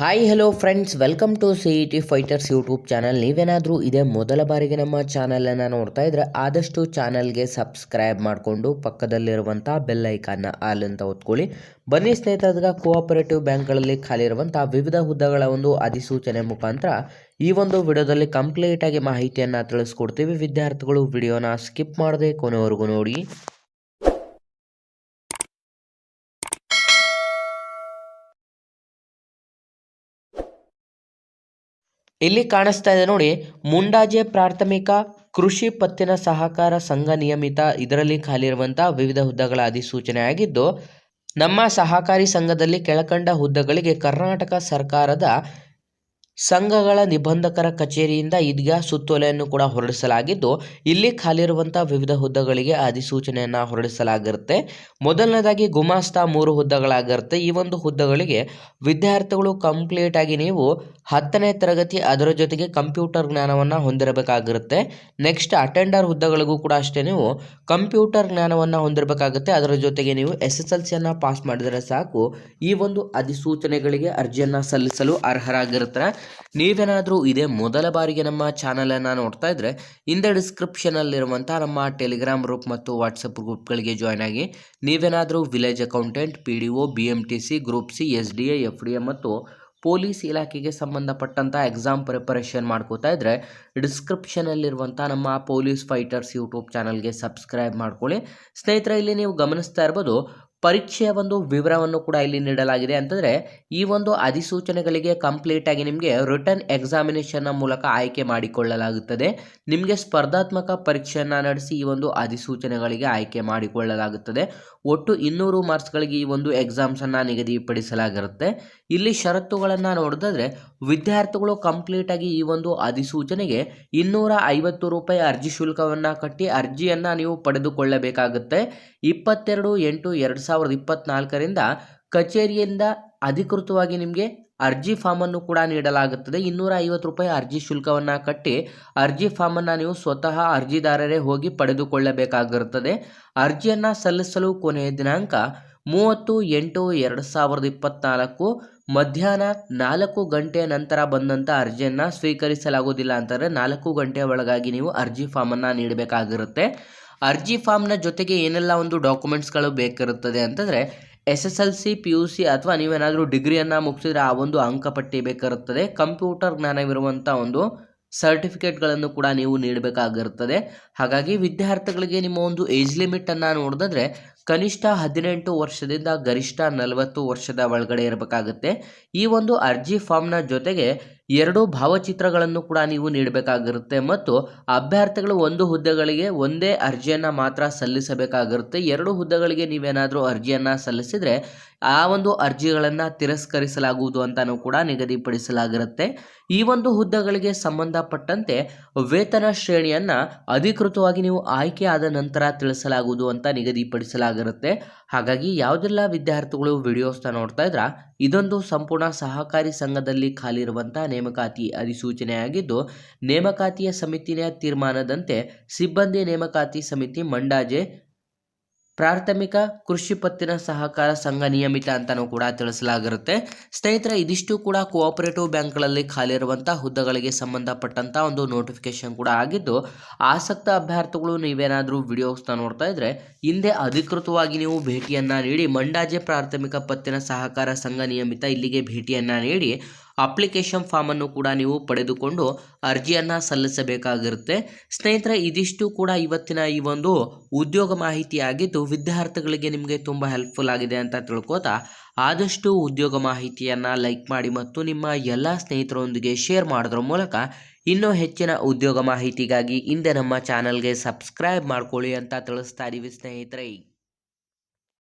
Hi hello friends welcome to C E T fighters YouTube channel ನೀವೇನಾದರೂ ಇದೇ ಮೊದಲ ಬಾರಿಗೆ ನಮ್ಮ ಚಾನಲನ್ನು ನೋಡ್ತಾ ಇದ್ರೆ ಆದಷ್ಟು ಚಾನಲ್ಗೆ ಸಬ್ಸ್ಕ್ರೈಬ್ ಮಾಡಿಕೊಂಡು ಪಕ್ಕದಲ್ಲಿರುವಂಥ ಬೆಲ್ ಐಕಾನ್ನ ಆಲ್ ಅಂತ ಒತ್ಕೊಳ್ಳಿ. ಬನ್ನಿ ಸ್ನೇಹಿತರಾಗ ಕೋಆಪರೇಟಿವ್ ಬ್ಯಾಂಕ್ಗಳಲ್ಲಿ ಖಾಲಿ ಇರುವಂಥ ವಿವಿಧ ಹುದ್ದೆಗಳ ಒಂದು ಅಧಿಸೂಚನೆ ಮುಖಾಂತರ ಈ ಒಂದು ವಿಡಿಯೋದಲ್ಲಿ ಕಂಪ್ಲೀಟಾಗಿ ಮಾಹಿತಿಯನ್ನು ತಿಳಿಸ್ಕೊಡ್ತೀವಿ. ವಿದ್ಯಾರ್ಥಿಗಳು ವಿಡಿಯೋನ ಸ್ಕಿಪ್ ಮಾಡದೆ ಕೊನೆವರೆಗೂ ನೋಡಿ. ಇಲ್ಲಿ ಕಾಣಿಸ್ತಾ ಇದೆ ನೋಡಿ, ಮುಂಡಾಜೆ ಪ್ರಾಥಮಿಕ ಕೃಷಿ ಪತ್ತಿನ ಸಹಕಾರ ಸಂಘ ನಿಯಮಿತ ಇದರಲ್ಲಿ ಖಾಲಿ ಇರುವಂತಹ ವಿವಿಧ ಹುದ್ದೆಗಳ ಅಧಿಸೂಚನೆ ನಮ್ಮ ಸಹಕಾರಿ ಸಂಘದಲ್ಲಿ ಕೆಳಕಂಡ ಹುದ್ದೆಗಳಿಗೆ ಕರ್ನಾಟಕ ಸರ್ಕಾರದ ಸಂಘಗಳ ನಿಬಂಧಕರ ಕಚೇರಿಯಿಂದ ಇದೀಗ ಸುತ್ತೋಲೆಯನ್ನು ಕೂಡ ಹೊರಡಿಸಲಾಗಿದ್ದು, ಇಲ್ಲಿ ಖಾಲಿರುವಂಥ ವಿವಿಧ ಹುದ್ದೆಗಳಿಗೆ ಅಧಿಸೂಚನೆಯನ್ನು ಹೊರಡಿಸಲಾಗಿರುತ್ತೆ. ಮೊದಲನೇದಾಗಿ ಗುಮಾಸ್ತಾ ಮೂರು ಹುದ್ದೆಗಳಾಗಿರುತ್ತೆ. ಈ ಒಂದು ಹುದ್ದೆಗಳಿಗೆ ವಿದ್ಯಾರ್ಥಿಗಳು ಕಂಪ್ಲೀಟ್ ಆಗಿ ನೀವು ಹತ್ತನೇ ತರಗತಿ ಅದರ ಜೊತೆಗೆ ಕಂಪ್ಯೂಟರ್ ಜ್ಞಾನವನ್ನು ಹೊಂದಿರಬೇಕಾಗಿರುತ್ತೆ. ನೆಕ್ಸ್ಟ್ ಅಟೆಂಡರ್ ಹುದ್ದೆಗಳಿಗೂ ಕೂಡ ಅಷ್ಟೇ ನೀವು ಕಂಪ್ಯೂಟರ್ ಜ್ಞಾನವನ್ನು ಹೊಂದಿರಬೇಕಾಗುತ್ತೆ. ಅದರ ಜೊತೆಗೆ ನೀವು ಎಸ್ ಎಸ್ ಎಲ್ ಸಿಯನ್ನು ಪಾಸ್ ಮಾಡಿದರೆ ಸಾಕು. ಈ ಒಂದು ಅಧಿಸೂಚನೆಗಳಿಗೆ ಅರ್ಜಿಯನ್ನು ಸಲ್ಲಿಸಲು ಅರ್ಹರಾಗಿರ್ತಾರೆ. ನೀವೇನಾದರೂ ಇದೇ ಮೊದಲ ಬಾರಿಗೆ ನಮ್ಮ ಚಾನಲನ್ನು ನೋಡ್ತಾ ಇದ್ದರೆ ಹಿಂದೆ ಡಿಸ್ಕ್ರಿಪ್ಷನಲ್ಲಿರುವಂಥ ನಮ್ಮ ಟೆಲಿಗ್ರಾಮ್ ಗ್ರೂಪ್ ಮತ್ತು ವಾಟ್ಸಪ್ ಗ್ರೂಪ್ಗಳಿಗೆ ಜಾಯ್ನ್ ಆಗಿ, ನೀವೇನಾದರೂ village accountant P D O B M T C group C S D A F D A ಮತ್ತು ಪೊಲೀಸ್ ಇಲಾಖೆಗೆ ಸಂಬಂಧಪಟ್ಟಂಥ ಎಕ್ಸಾಮ್ ಪ್ರಿಪರೇಷನ್ ಮಾಡ್ಕೋತಾ ಇದ್ದರೆ ಡಿಸ್ಕ್ರಿಪ್ಷನಲ್ಲಿರುವಂಥ ನಮ್ಮ ಪೊಲೀಸ್ ಫೈಟರ್ಸ್ ಯೂಟ್ಯೂಬ್ ಚಾನಲ್ಗೆ ಸಬ್ಸ್ಕ್ರೈಬ್ ಮಾಡ್ಕೊಳ್ಳಿ. ಸ್ನೇಹಿತರೆ, ಇಲ್ಲಿ ನೀವು ಗಮನಿಸ್ತಾ ಇರ್ಬೋದು ಪರೀಕ್ಷೆಯ ಒಂದು ವಿವರವನ್ನು ಕೂಡ ಇಲ್ಲಿ ನೀಡಲಾಗಿದೆ ಅಂತಂದರೆ ಈ ಒಂದು ಅಧಿಸೂಚನೆಗಳಿಗೆ ಕಂಪ್ಲೀಟ್ ಆಗಿ ನಿಮಗೆ ರಿಟರ್ನ್ ಎಕ್ಸಾಮಿನೇಷನ್ನ ಮೂಲಕ ಆಯ್ಕೆ ಮಾಡಿಕೊಳ್ಳಲಾಗುತ್ತದೆ. ನಿಮಗೆ ಸ್ಪರ್ಧಾತ್ಮಕ ಪರೀಕ್ಷೆಯನ್ನು ನಡೆಸಿ ಈ ಒಂದು ಅಧಿಸೂಚನೆಗಳಿಗೆ ಆಯ್ಕೆ ಮಾಡಿಕೊಳ್ಳಲಾಗುತ್ತದೆ. ಒಟ್ಟು ಇನ್ನೂರು ಮಾರ್ಕ್ಸ್ಗಳಿಗೆ ಈ ಒಂದು ಎಕ್ಸಾಮ್ಸನ್ನು ನಿಗದಿಪಡಿಸಲಾಗಿರುತ್ತೆ. ಇಲ್ಲಿ ಷರತ್ತುಗಳನ್ನು ನೋಡಿದ್ರೆ ವಿದ್ಯಾರ್ಥಿಗಳು ಕಂಪ್ಲೀಟ್ ಆಗಿ ಈ ಒಂದು ಅಧಿಸೂಚನೆಗೆ ಇನ್ನೂರ ಐವತ್ತು ರೂಪಾಯಿ ಅರ್ಜಿ ಶುಲ್ಕವನ್ನು ಕಟ್ಟಿ ಅರ್ಜಿಯನ್ನು ನೀವು ಪಡೆದುಕೊಳ್ಳಬೇಕಾಗುತ್ತೆ. ಇಪ್ಪತ್ತೆರಡು ಎಂಟು ಎರಡು ಸಾವಿರದ ಇಪ್ಪತ್ನಾಲ್ಕರಿಂದ ಕಚೇರಿಯಿಂದ ಅಧಿಕೃತವಾಗಿ ನಿಮಗೆ ಅರ್ಜಿ ಫಾರ್ಮನ್ನು ಕೂಡ ನೀಡಲಾಗುತ್ತದೆ. ಇನ್ನೂರ ಐವತ್ತು ರೂಪಾಯಿ ಅರ್ಜಿ ಶುಲ್ಕವನ್ನು ಕಟ್ಟಿ ಅರ್ಜಿ ಫಾರ್ಮನ್ನು ನೀವು ಸ್ವತಃ ಅರ್ಜಿದಾರರೇ ಹೋಗಿ ಪಡೆದುಕೊಳ್ಳಬೇಕಾಗಿರುತ್ತದೆ. ಅರ್ಜಿಯನ್ನು ಸಲ್ಲಿಸಲು ಕೊನೆಯ ದಿನಾಂಕ ಮೂವತ್ತು ಎಂಟು ಎರಡು ಸಾವಿರದ ಇಪ್ಪತ್ತ್ನಾಲ್ಕು ಮಧ್ಯಾಹ್ನ ನಾಲ್ಕು ಗಂಟೆ ನಂತರ ಬಂದಂಥ ಅರ್ಜಿಯನ್ನು ಸ್ವೀಕರಿಸಲಾಗುವುದಿಲ್ಲ ಅಂತಂದರೆ ನಾಲ್ಕು ಗಂಟೆ ಒಳಗಾಗಿ ನೀವು ಅರ್ಜಿ ಫಾರ್ಮನ್ನು ನೀಡಬೇಕಾಗಿರುತ್ತೆ. ಅರ್ಜಿ ಫಾರ್ಮ್ನ ಜೊತೆಗೆ ಏನೆಲ್ಲ ಒಂದು ಡಾಕ್ಯುಮೆಂಟ್ಸ್ಗಳು ಬೇಕಿರುತ್ತದೆ ಅಂತಂದರೆ S S L C, P U C ಅಥವಾ ನೀವೇನಾದರೂ ಡಿಗ್ರಿಯನ್ನು ಮುಗಿಸಿದರೆ ಆ ಒಂದು ಅಂಕಪಟ್ಟಿ ಬೇಕಾಗಿರುತ್ತದೆ. ಕಂಪ್ಯೂಟರ್ ಜ್ಞಾನವಿರುವಂಥ ಒಂದು ಸರ್ಟಿಫಿಕೇಟ್ಗಳನ್ನು ಕೂಡ ನೀವು ನೀಡಬೇಕಾಗಿರುತ್ತದೆ. ಹಾಗಾಗಿ ವಿದ್ಯಾರ್ಥಿಗಳಿಗೆ ನಿಮ್ಮ ಒಂದು ಏಜ್ ಲಿಮಿಟನ್ನು ನೋಡಿದ್ರೆ ಕನಿಷ್ಠ ಹದಿನೆಂಟು ವರ್ಷದಿಂದ ಗರಿಷ್ಠ ನಲವತ್ತು ವರ್ಷದ ಒಳಗಡೆ ಇರಬೇಕಾಗುತ್ತೆ. ಈ ಒಂದು ಅರ್ಜಿ ಫಾರ್ಮ್ನ ಜೊತೆಗೆ ಎರಡು ಭಾವಚಿತ್ರಗಳನ್ನು ಕೂಡ ನೀವು ನೀಡಬೇಕಾಗಿರುತ್ತೆ ಮತ್ತು ಅಭ್ಯರ್ಥಿಗಳು ಒಂದು ಹುದ್ದೆಗಳಿಗೆ ಒಂದೇ ಅರ್ಜಿಯನ್ನು ಮಾತ್ರ ಸಲ್ಲಿಸಬೇಕಾಗಿರುತ್ತೆ. ಎರಡು ಹುದ್ದೆಗಳಿಗೆ ನೀವೇನಾದರೂ ಅರ್ಜಿಯನ್ನು ಸಲ್ಲಿಸಿದರೆ ಆ ಒಂದು ಅರ್ಜಿಗಳನ್ನು ತಿರಸ್ಕರಿಸಲಾಗುವುದು ಅಂತಲೂ ಕೂಡ ನಿಗದಿಪಡಿಸಲಾಗಿರುತ್ತೆ. ಈ ಒಂದು ಹುದ್ದೆಗಳಿಗೆ ಸಂಬಂಧಪಟ್ಟಂತೆ ವೇತನ ಶ್ರೇಣಿಯನ್ನು ಅಧಿಕೃತವಾಗಿ ನೀವು ಆಯ್ಕೆ ಆದ ನಂತರ ತಿಳಿಸಲಾಗುವುದು ಅಂತ ನಿಗದಿಪಡಿಸಲಾಗಿರುತ್ತೆ ಹಾಗಾಗಿ ಯಾವುದೆಲ್ಲ ವಿದ್ಯಾರ್ಥಿಗಳು ವಿಡಿಯೋಸ್ನ ನೋಡ್ತಾ ಇದ್ರ, ಇದೊಂದು ಸಂಪೂರ್ಣ ಸಹಕಾರಿ ಸಂಘದಲ್ಲಿ ಖಾಲಿ ಇರುವಂತಹ ನೇಮಕಾತಿ ಅಧಿಸೂಚನೆಯಾಗಿದ್ದು, ನೇಮಕಾತಿಯ ಸಮಿತಿಯ ತೀರ್ಮಾನದಂತೆ ಸಿಬ್ಬಂದಿ ನೇಮಕಾತಿ ಸಮಿತಿ ಮಂಡಾಜೆ ಪ್ರಾಥಮಿಕ ಕೃಷಿ ಪತ್ತಿನ ಸಹಕಾರ ಸಂಘ ನಿಯಮಿತ ಅಂತಲೂ ಕೂಡ ತಿಳಿಸಲಾಗಿರುತ್ತೆ. ಸ್ನೇಹಿತರೆ, ಇದಿಷ್ಟು ಕೂಡ ಕೋಆಪರೇಟಿವ್ ಬ್ಯಾಂಕ್ಗಳಲ್ಲಿ ಖಾಲಿ ಇರುವಂಥ ಹುದ್ದೆಗಳಿಗೆ ಸಂಬಂಧಪಟ್ಟಂಥ ಒಂದು ನೋಟಿಫಿಕೇಶನ್ ಕೂಡ ಆಗಿದ್ದು, ಆಸಕ್ತ ಅಭ್ಯರ್ಥಿಗಳು ನೀವೇನಾದರೂ ವಿಡಿಯೋಸ್ನ ನೋಡ್ತಾ ಇದ್ರೆ, ಹಿಂದೆ ಅಧಿಕೃತವಾಗಿ ನೀವು ಭೇಟಿಯನ್ನು ನೀಡಿ ಮಂಡಾಜೆ ಪ್ರಾಥಮಿಕ ಪತ್ತಿನ ಸಹಕಾರ ಸಂಘ ನಿಯಮಿತ ಇಲ್ಲಿಗೆ ಭೇಟಿಯನ್ನು ನೀಡಿ ಅಪ್ಲಿಕೇಶನ್ ಫಾರ್ಮನ್ನು ಕೂಡ ನೀವು ಪಡೆದುಕೊಂಡು ಅರ್ಜಿಯನ್ನು ಸಲ್ಲಿಸಬೇಕಾಗಿರುತ್ತೆ. ಸ್ನೇಹಿತರೆ, ಇದಿಷ್ಟು ಕೂಡ ಇವತ್ತಿನ ಈ ಒಂದು ಉದ್ಯೋಗ ಮಾಹಿತಿಯಾಗಿದ್ದು ವಿದ್ಯಾರ್ಥಿಗಳಿಗೆ ನಿಮಗೆ ತುಂಬ ಹೆಲ್ಪ್ಫುಲ್ ಆಗಿದೆ ಅಂತ ತಿಳ್ಕೋತಾ, ಆದಷ್ಟು ಉದ್ಯೋಗ ಮಾಹಿತಿಯನ್ನು ಲೈಕ್ ಮಾಡಿ ಮತ್ತು ನಿಮ್ಮ ಎಲ್ಲ ಸ್ನೇಹಿತರೊಂದಿಗೆ ಶೇರ್ ಮಾಡೋದ್ರ ಮೂಲಕ ಇನ್ನೂ ಹೆಚ್ಚಿನ ಉದ್ಯೋಗ ಮಾಹಿತಿಗಾಗಿ ಹಿಂದೆ ನಮ್ಮ ಚಾನಲ್ಗೆ ಸಬ್ಸ್ಕ್ರೈಬ್ ಮಾಡ್ಕೊಳ್ಳಿ ಅಂತ ತಿಳಿಸ್ತಾ ಇದ್ದೀವಿ ಸ್ನೇಹಿತರೆ.